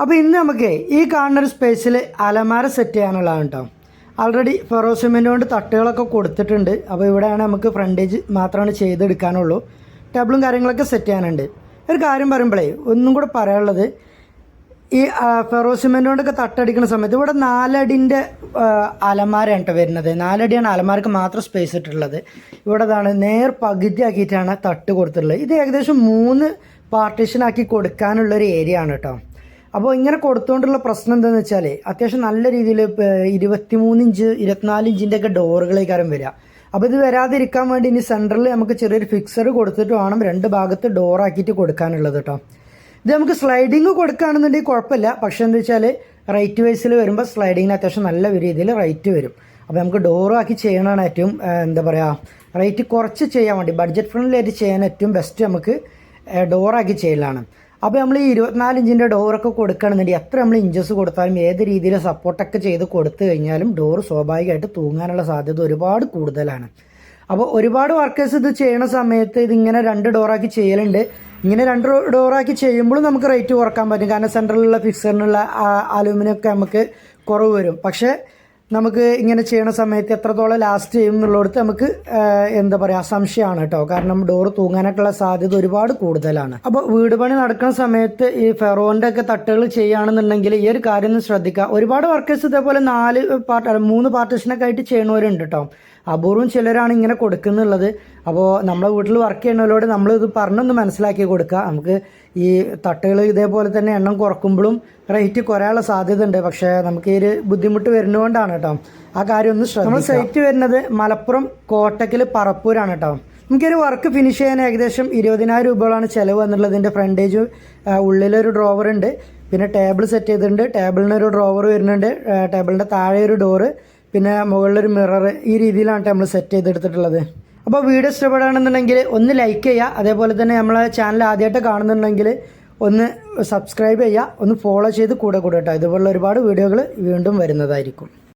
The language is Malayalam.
അപ്പോൾ ഇന്ന് നമുക്ക് ഈ കാണുന്ന ഒരു സ്പേസിൽ അലമാര സെറ്റ് ചെയ്യാനുള്ളതാണ് കേട്ടോ ആൾറെഡി ഫെറോ സിമെന്റ് കൊണ്ട് തട്ടുകളൊക്കെ കൊടുത്തിട്ടുണ്ട്. അപ്പോൾ ഇവിടെയാണ് നമുക്ക് ഫ്രണ്ടേജ് മാത്രമാണ് ചെയ്തെടുക്കാനുള്ളൂ. ടേബിളും കാര്യങ്ങളൊക്കെ സെറ്റ് ചെയ്യാനുണ്ട്. ഒരു കാര്യം പറയുമ്പോഴേ ഒന്നും കൂടെ പറയാനുള്ളത് ഈ ഫെറോ സിമെന്റ് കൊണ്ടൊക്കെ തട്ടടിക്കുന്ന സമയത്ത് ഇവിടെ നാലടിന്റെ അലമാരയാണ് കേട്ടോ വരുന്നത്. നാലടിയാണ് അലമാരക്ക് മാത്രം സ്പേസ് ഇട്ടിട്ടുള്ളത്. ഇവിടെ ഇതാണ് നേർ പകുതി ആക്കിയിട്ടാണ് തട്ട് കൊടുത്തിട്ടുള്ളത്. ഇത് ഏകദേശം മൂന്ന് പാർട്ടീഷനാക്കി കൊടുക്കാനുള്ള ഒരു ഏരിയ ആണ് കേട്ടോ അപ്പോൾ ഇങ്ങനെ കൊടുത്തുകൊണ്ടുള്ള പ്രശ്നം എന്താണെന്ന് വെച്ചാൽ അത്യാവശ്യം നല്ല രീതിയിൽ ഇരുപത്തിമൂന്ന് ഇഞ്ച് ഇരുപത്തിനാല് ഇഞ്ചിന്റെയൊക്കെ ഡോറുകളേക്കാരം വരിക അപ്പോൾ ഇത് വരാതിരിക്കാൻ വേണ്ടി ഇനി സെന്ററിൽ നമുക്ക് ചെറിയൊരു ഫിക്സർ കൊടുത്തിട്ട് വേണം രണ്ട് ഭാഗത്ത് ഡോറാക്കിയിട്ട് കൊടുക്കാനുള്ളത് കേട്ടോ ഇത് നമുക്ക് സ്ലൈഡിങ് കൊടുക്കുകയാണെന്നുണ്ടെങ്കിൽ കുഴപ്പമില്ല. പക്ഷേ എന്താ വെച്ചാൽ റൈറ്റ് വൈസിൽ വരുമ്പോൾ സ്ലൈഡിങ്ങിന് അത്യാവശ്യം നല്ല രീതിയിൽ റൈറ്റ് വരും. അപ്പോൾ നമുക്ക് ഡോറാക്കി ചെയ്യണതാണ് ഏറ്റവും എന്താ പറയുക റേറ്റ് കുറച്ച് ചെയ്യാൻ വേണ്ടി ബഡ്ജറ്റ് ഫ്രണ്ട്ലി ആയിട്ട് ചെയ്യാൻ ഏറ്റവും ബെസ്റ്റ് നമുക്ക് ഡോറാക്കി ചെയ്യലാണ്. അപ്പോൾ നമ്മൾ ഈ ഇരുപത്തിനാല് ഇഞ്ചിന്റെ ഡോറൊക്കെ കൊടുക്കുകയാണെന്നുണ്ടെങ്കിൽ എത്ര നമ്മൾ ഇഞ്ചസ് കൊടുത്താലും ഏത് രീതിയിൽ സപ്പോർട്ടൊക്കെ ചെയ്ത് കൊടുത്തു കഴിഞ്ഞാലും ഡോർ സ്വാഭാവികമായിട്ട് തൂങ്ങാനുള്ള സാധ്യത ഒരുപാട് കൂടുതലാണ്. അപ്പോൾ ഒരുപാട് വർക്കേഴ്സ് ഇത് ചെയ്യണ സമയത്ത് ഇതിങ്ങനെ രണ്ട് ഡോറാക്കി ചെയ്യലുണ്ട്. ഇങ്ങനെ രണ്ട് ഡോറാക്കി ചെയ്യുമ്പോഴും നമുക്ക് റേറ്റ് കുറയ്ക്കാൻ പറ്റും. കാരണം സെൻട്രലിലുള്ള ഫിക്സറിനുള്ള അലൂമിനിയം ഒക്കെ നമുക്ക് കുറവ് വരും. പക്ഷേ നമുക്ക് ഇങ്ങനെ ചെയ്യണ സമയത്ത് എത്രത്തോളം ലാസ്റ്റ് ചെയ്യും എന്നുള്ളടത്ത് നമുക്ക് എന്താ പറയുക അസംശയമാണ് കേട്ടോ. കാരണം ഡോറ് തൂങ്ങാനൊക്കെയുള്ള സാധ്യത ഒരുപാട് കൂടുതലാണ്. അപ്പോൾ വീട് പണി നടക്കുന്ന സമയത്ത് ഈ ഫെറോന്റെ ഒക്കെ തട്ടുകൾ ചെയ്യുകയാണെന്നുണ്ടെങ്കിൽ ഈ ഒരു കാര്യം ഒന്ന് ശ്രദ്ധിക്കുക. ഒരുപാട് വർക്കേഴ്സ് ഇതേപോലെ നാല് പാർട്ട് മൂന്ന് പാർട്ടീഷനൊക്കെ ആയിട്ട് ചെയ്യണവരുണ്ട് കേട്ടോ. അപൂർവം ചിലരാണ് ഇങ്ങനെ കൊടുക്കുന്നുള്ളത്. അപ്പോൾ നമ്മളെ വീട്ടിൽ വർക്ക് ചെയ്യുന്നവരോട് നമ്മൾ ഇത് പറഞ്ഞൊന്ന് മനസ്സിലാക്കി കൊടുക്കുക നമുക്ക് ഈ തട്ടുകൾ ഇതേപോലെ തന്നെ എണ്ണം കുറക്കുമ്പോഴും റേറ്റ് കുറയാനുള്ള സാധ്യത ഉണ്ട് പക്ഷേ നമുക്ക് ഈ ഒരു ബുദ്ധിമുട്ട് വരുന്നതുകൊണ്ടാണ് കേട്ടോ. ആ കാര്യം ഒന്ന് ശ്രദ്ധിക്കുക നമ്മൾ സൈറ്റ് വരുന്നത് മലപ്പുറം കോട്ടക്കൽ പറപ്പൂരാണ് കേട്ടോ. നമുക്കൊരു വർക്ക് ഫിനിഷ് ചെയ്യാൻ ഏകദേശം ഇരുപതിനായിരം രൂപകളാണ് ചിലവ് എന്നുള്ളതിന്റെ ഫ്രണ്ടേജ് ഉള്ളിലൊരു ഡ്രോവർ ഉണ്ട്. പിന്നെ ടേബിൾ സെറ്റ് ചെയ്തിട്ടുണ്ട്. ടേബിളിന് ഒരു ഡ്രോവർ വരുന്നുണ്ട്. ടേബിളിന്റെ താഴെ ഒരു ഡോറ് പിന്നെ മുകളിലൊരു മിറർ ഈ രീതിയിലാണ് നമ്മൾ സെറ്റ് ചെയ്തെടുത്തിട്ടുള്ളത്. അപ്പോൾ വീഡിയോ ഇഷ്ടപ്പെടുകയാണെന്നുണ്ടെങ്കിൽ ഒന്ന് ലൈക്ക് ചെയ്യുക. അതേപോലെ തന്നെ നമ്മളെ ചാനൽ ആദ്യമായിട്ട് കാണുന്നുണ്ടെങ്കിൽ ഒന്ന് സബ്സ്ക്രൈബ് ചെയ്യുക. ഒന്ന് ഫോളോ ചെയ്ത് കൂടെ കൂടെ കേട്ടോ. ഇതുപോലുള്ള ഒരുപാട് വീഡിയോകൾ വീണ്ടും വരുന്നതായിരിക്കും.